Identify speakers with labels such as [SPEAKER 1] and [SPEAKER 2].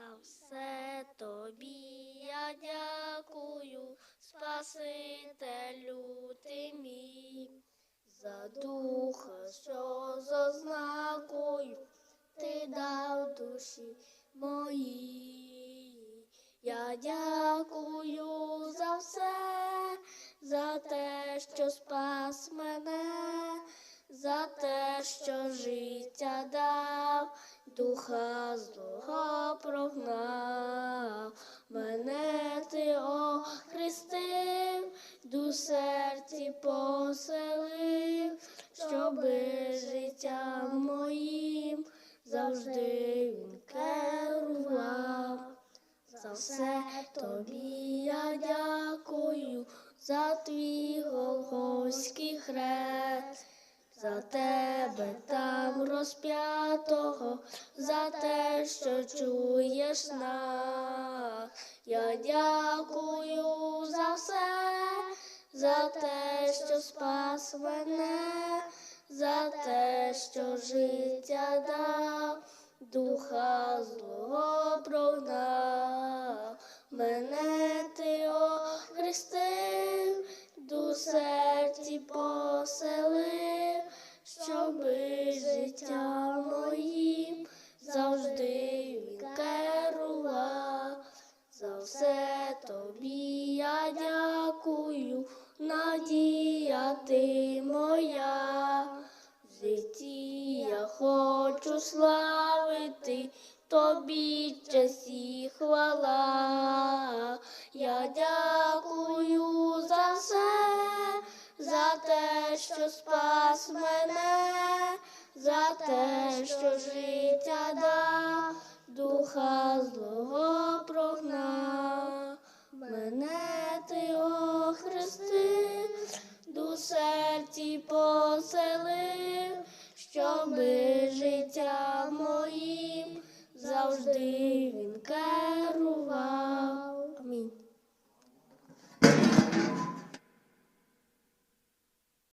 [SPEAKER 1] За все тобі я дякую, Спасителю ти мій, за духа, що з ознакою ти дав душі моїй. Я дякую за все, за те, що спас мене, за що життя дав, духа злого прогнав. Мене ти охрестив, ду серці поселив, щоби життям моїм завжди він керував. За все тобі я дякую, за твій Голгофський хрест, за тебе там розп'ятого, за те, що чуєш нас. Я дякую за все, за те, що спас мене, за те, що життя дав, духа злого прогнав. Дякую, надія ти моя. В житті я хочу славити тобі честь і хвала. Я дякую за все, за те, що спас мене, за те, що життя дав, духа злого прогнав. Мене ти охрестив, ду серці поселив, щоби життя моїм завжди